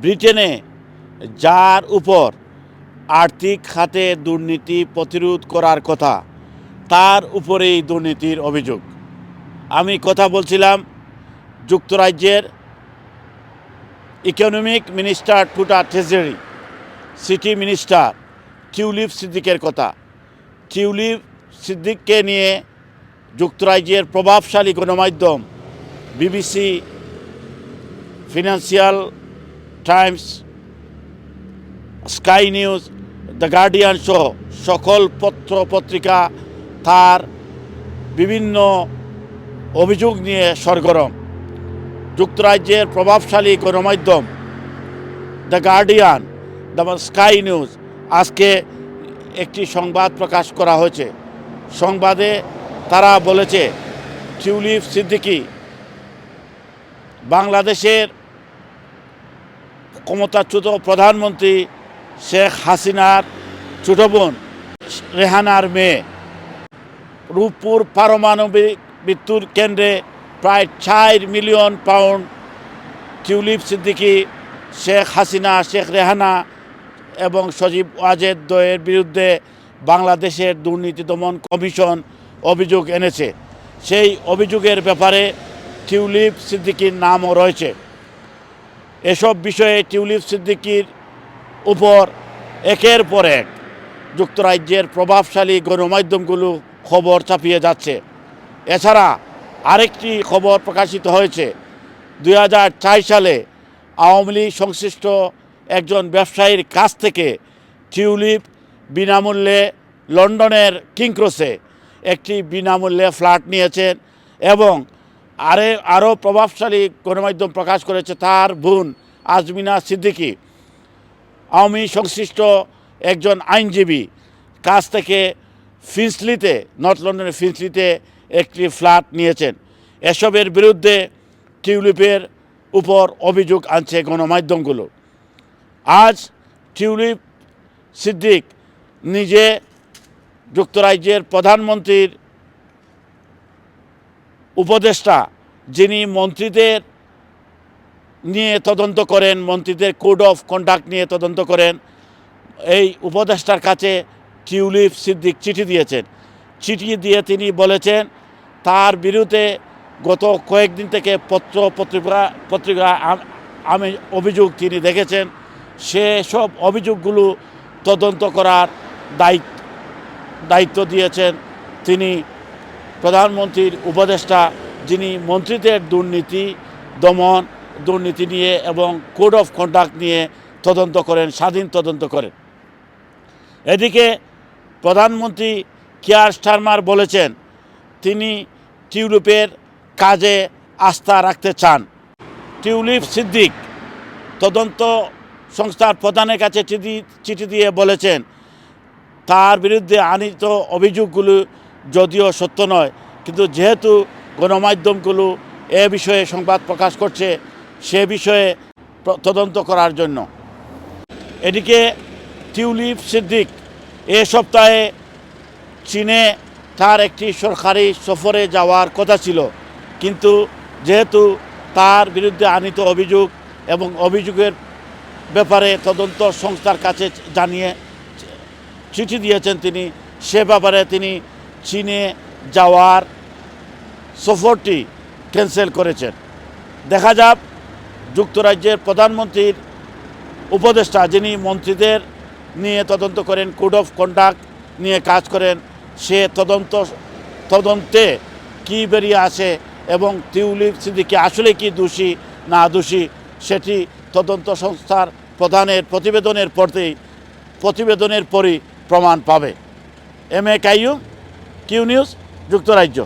ব্রিটেনে, যার উপর আর্থিক খাতে দুর্নীতি প্রতিরোধ করার কথা, তার উপরেই দুর্নীতির অভিযোগ। আমি কথা বলছিলাম যুক্তরাজ্যের economic minister to the treasury, city minister Tulip সিদ্দিকের কথা। টিউলিপ সিদ্দিককে নিয়ে যুক্তরাজ্যের প্রভাবশালী গণমাধ্যম BBC Financial Times Sky News the Guardian সহ সকল পত্র পত্রিকা তার বিভিন্ন অভিযোগ নিয়ে সরগরম। যুক্তরাজ্যের প্রভাবশালী গণমাধ্যম the Guardian the Sky News আজকে একটি সংবাদ প্রকাশ করা হয়েছে। সংবাদে তারা বলেছে, টিউলিপ সিদ্দিকি বাংলাদেশের ক্ষমতাচ্যুত প্রধানমন্ত্রী শেখ হাসিনার ছোট বোন রেহানার মেয়ে। রূপপুর পারমাণবিক বিদ্যুৎ কেন্দ্রে প্রায় চার মিলিয়ন পাউন্ড টিউলিপ সিদ্দিকী, শেখ হাসিনা, শেখ রেহানা এবং সজীব ওয়াজেদ দয়ের বিরুদ্ধে বাংলাদেশের দুর্নীতি দমন কমিশন অভিযোগ এনেছে। সেই অভিযোগের ব্যাপারে টিউলিপ সিদ্দিকির নামও রয়েছে। এসব বিষয়ে টিউলিপ সিদ্দিকীর উপর একের পর এক যুক্তরাজ্যের প্রভাবশালী গণমাধ্যমগুলো খবর চাপিয়ে যাচ্ছে। এছাড়া আরেকটি খবর প্রকাশিত হয়েছে। দু হাজার চার সালে আওয়ামী লীগ সংশ্লিষ্ট একজন ব্যবসায়ীর কাছ থেকে টিউলিপ বিনামূল্যে লন্ডনের কিংক্রসে একটি বিনামূল্যে ফ্ল্যাট নিয়েছেন এবং আরে আরও প্রভাবশালী গণমাধ্যম প্রকাশ করেছে তার বোন আজমিনা সিদ্দিকী। আওয়ামী সংশ্লিষ্ট একজন আইনজীবী কাছ থেকে ফিন্সলিতে, নর্থ লন্ডনের ফিন্সলিতে একটি ফ্ল্যাট নিয়েছেন। এসবের বিরুদ্ধে টিউলিপের উপর অভিযোগ আনছে গণমাধ্যমগুলো। আজ টিউলিপ সিদ্দিক নিজে যুক্তরাজ্যের প্রধানমন্ত্রীর উপদেষ্টা যিনি মন্ত্রীদের নিয়ে তদন্ত করেন, মন্ত্রীদের কোড অফ কন্ডাক্ট নিয়ে তদন্ত করেন, এই উপদেষ্টার কাছে টিউলিপ সিদ্দিক চিঠি দিয়েছেন। চিঠি দিয়ে তিনি বলেছেন, তার বিরুদ্ধে গত কয়েকদিন থেকে পত্র পত্রিকা পত্রিকা আমি অভিযোগ তিনি দেখেছেন, সে সব অভিযোগগুলো তদন্ত করার দায়িত্ব দায়িত্ব দিয়েছেন তিনি প্রধানমন্ত্রীর উপদেষ্টা যিনি মন্ত্রীদের দুর্নীতি, দমন দুর্নীতি নিয়ে এবং কোড অফ কন্ডাক্ট নিয়ে তদন্ত করেন, স্বাধীন তদন্ত করেন। এদিকে প্রধানমন্ত্রী কিয়ার স্টারমার বলেছেন, তিনি টিউলিপের কাজে আস্থা রাখতে চান। টিউলিপ সিদ্দিক তদন্ত সংস্থার প্রধানের কাছে চিঠি চিঠি দিয়ে বলেছেন, তার বিরুদ্ধে আনিত অভিযোগগুলো যদিও সত্য নয়, কিন্তু যেহেতু গণমাধ্যমগুলো এ বিষয়ে সংবাদ প্রকাশ করছে, সে বিষয়ে তদন্ত করার জন্য। এদিকে টিউলিপ সিদ্দিক এ সপ্তাহে চীনে তার একটি সরকারি সফরে যাওয়ার কথা ছিল, কিন্তু যেহেতু তার বিরুদ্ধে আনিত অভিযোগ এবং অভিযোগের ব্যাপারে তদন্ত সংস্থার কাছে জানিয়ে চিঠি দিয়েছেন তিনি, সে ব্যাপারে তিনি চীনে যাওয়ার সফরটি ক্যান্সেল করেছেন। দেখা যাক যুক্তরাজ্যের প্রধানমন্ত্রীর উপদেষ্টা যিনি মন্ত্রীদের নিয়ে তদন্ত করেন, কোড অফ কন্ডাক্ট নিয়ে কাজ করেন, সে তদন্ত, তদন্তে কি বেরিয়ে আসে এবং টিউলিপ সিদ্দিকি আসলে কি দোষী, না দোষী, সেটি তদন্ত সংস্থার প্রধানের প্রতিবেদনের পরতেই, প্রতিবেদনের পরই প্রমাণ পাবে। M A Qayyum. Q News যুক্তরাজ্য।